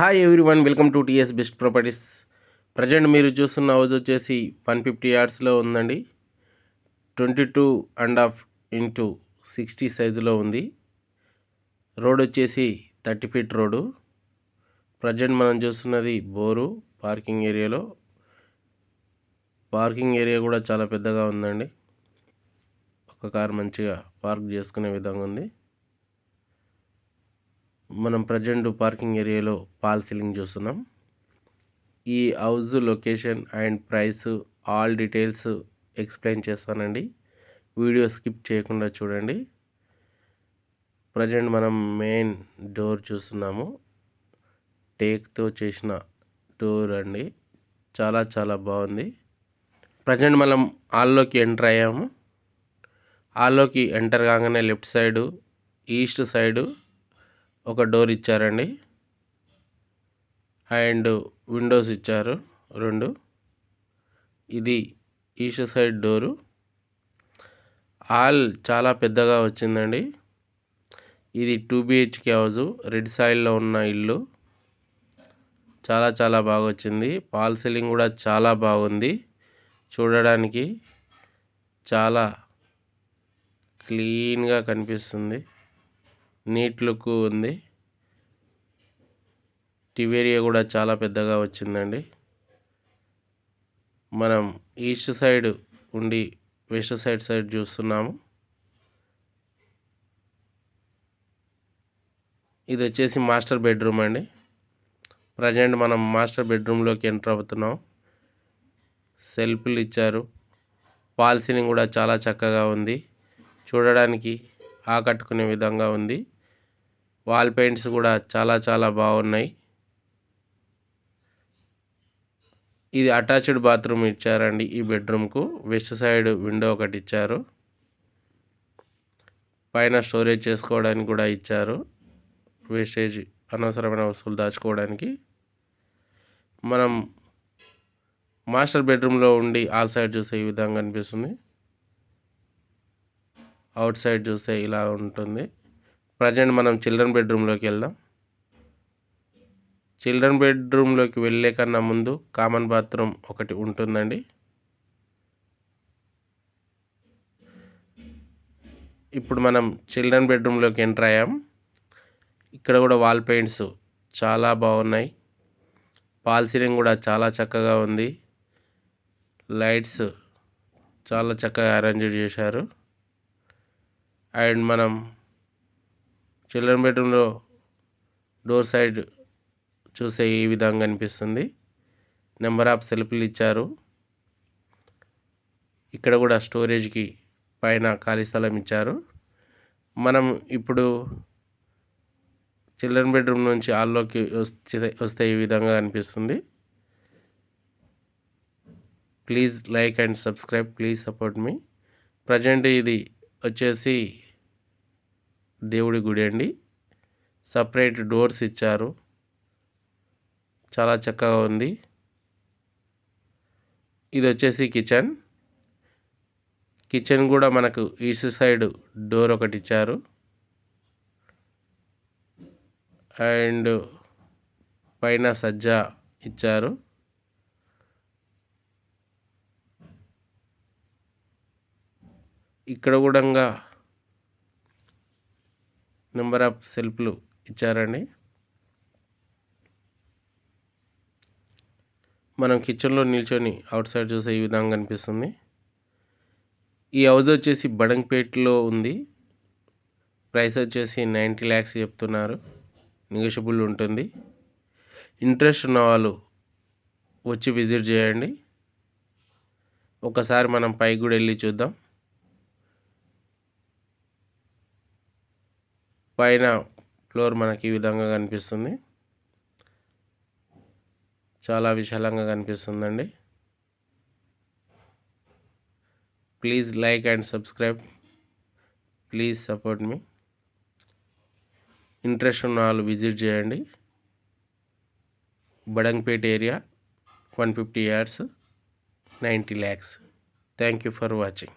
Hi everyone welcome to T S best properties present మీరు చూస్తున్న house వచ్చేసి one fifty యార్డ్స్లో ఉందండి. Twenty two and half into sixty సైజులో ఉంది. రోడ్ వచ్చేసి థర్టీ ఫీట్ రోడ్డు ప్రజెంట్ మనం చూస్తున్నది బోరు పార్కింగ్ ఏరియాలో పార్కింగ్ ఏరియా కూడా చాలా పెద్దగా ఉందండి. ఒక కార్ మంచిగా పార్క్ చేసుకునే విధంగా ఉంది. మనం ప్రజెంట్ పార్కింగ్ ఏరియాలో పాల్ సీలింగ్ చూస్తున్నాం. ఈ house location and price all details explain చేస్తానండి. వీడియో స్కిప్ చేయకుండా చూడండి. ప్రజెంట్ మనం మెయిన్ డోర్ చూస్తున్నాము. టేక్తో చేసిన డోర్ అండి. చాలా చాలా బాగుంది. ప్రజెంట్ మనం హాల్లోకి ఎంటర్ అయ్యాము. హాల్లోకి ఎంటర్ కాగానే లెఫ్ట్ సైడు ఈస్ట్ సైడు ఒక డోర్ ఇచ్చారండి. అండ్ విండోస్ ఇచ్చారు రెండు. ఇది ఈస్ట్ సైడ్ డోరు. హాల్ చాలా పెద్దగా వచ్చిందండి. ఇది టూ బిహెచ్కే హౌజు రెడ్ సాయిల్లో ఉన్న ఇల్లు. చాలా చాలా బాగా వచ్చింది. పాల్ సీలింగ్ కూడా చాలా బాగుంది. చూడడానికి చాలా క్లీన్గా కనిపిస్తుంది. నీట్ లుక్ ఉంది. టివేరియా కూడా చాలా పెద్దగా వచ్చిందండి. మనం ఈస్ట్ సైడ్ ఉండి వెస్ట్ సైడ్ సైడ్ చూస్తున్నాము. ఇది వచ్చేసి మాస్టర్ బెడ్రూమ్ అండి. ప్రజెంట్ మనం మాస్టర్ బెడ్రూమ్లోకి ఎంటర్ అవుతున్నాం. సెల్ఫ్లు ఇచ్చారు. పాల్ సీలింగ్ కూడా చాలా చక్కగా ఉంది. చూడడానికి ఆకట్టుకునే విధంగా ఉంది. వాల్ పెయింట్స్ కూడా చాలా చాలా బాగున్నాయి. ఇది అటాచ్డ్ బాత్రూమ్ ఇచ్చారండి ఈ బెడ్రూమ్కు వెస్ట్ సైడ్ విండో ఒకటి ఇచ్చారు. పైన స్టోరేజ్ చేసుకోవడానికి కూడా ఇచ్చారు. వేస్టేజ్ అనవసరమైన వస్తువులు దాచుకోవడానికి. మనం మాస్టర్ బెడ్రూమ్లో ఉండి ఆల్ సైడ్ చూసే ఈ విధంగా అనిపిస్తుంది. అవుట్ సైడ్ చూస్తే ఇలా ఉంటుంది. ప్రజెంట్ మనం చిల్డ్రన్ బెడ్రూమ్లోకి వెళ్దాం. చిల్డ్రన్ బెడ్రూమ్లోకి వెళ్ళే కన్నా ముందు కామన్ బాత్రూమ్ ఒకటి ఉంటుందండి. ఇప్పుడు మనం చిల్డ్రన్ బెడ్రూమ్లోకి ఎంటర్ అయ్యాం. ఇక్కడ కూడా వాల్ పెయింట్స్ చాలా బాగున్నాయి. పాల్ సీలింగ్ కూడా చాలా చక్కగా ఉంది. లైట్స్ చాలా చక్కగా అరేంజ్ చేశారు. అండ్ మనం చిల్డ్రన్ బెడ్రూమ్లో డోర్ సైడ్ చూసే ఈ విధంగా అనిపిస్తుంది. నెంబర్ ఆఫ్ సెల్ఫ్లు ఇచ్చారు. ఇక్కడ కూడా స్టోరేజ్కి పైన ఖాళీ స్థలం ఇచ్చారు. మనం ఇప్పుడు చిల్డ్రన్ బెడ్రూమ్ నుంచి హాల్లోకి వస్తే వస్తే ఈ విధంగా అనిపిస్తుంది. Please like and subscribe please support me. Present ఇది వచ్చేసి దేవుడి గుడి అండి. సపరేట్ డోర్స్ ఇచ్చారు. చాలా చక్కగా ఉంది. ఇది వచ్చేసి కిచెన్ కిచెన్ కూడా మనకు ఈస్ట్ సైడ్ డోర్ ఒకటి ఇచ్చారు. అండ్ పైన సజ్జ ఇచ్చారు. ఇక్కడ కూడా నెంబర్ ఆఫ్ సెల్ఫ్లు ఇచ్చారండి. మనం కిచెన్లో నిల్చొని అవుట్ సైడ్ చూసే ఈ విధంగా కనిపిస్తుంది ఈ హౌస్ వచ్చేసి బడంగ్పేట్లో ఉంది. ప్రైస్ వచ్చేసి నైంటీ ల్యాక్స్ చెప్తున్నారు. నెగోషియబుల్ ఉంటుంది. ఇంట్రెస్ట్ ఉన్న వాళ్ళు వచ్చి విజిట్ చేయండి. ఒకసారి మనం పైకి కూడా వెళ్ళి చూద్దాం. పైన ఫ్లోర్ మనకి ఈ విధంగా కనిపిస్తుంది. చాలా విశాలంగా కనిపిస్తుందండి. Please like and subscribe please support me interest ఉన్న వాళ్ళు విజిట్ చేయండి. Badangpet area one fifty yards ninety lakhs thank you for watching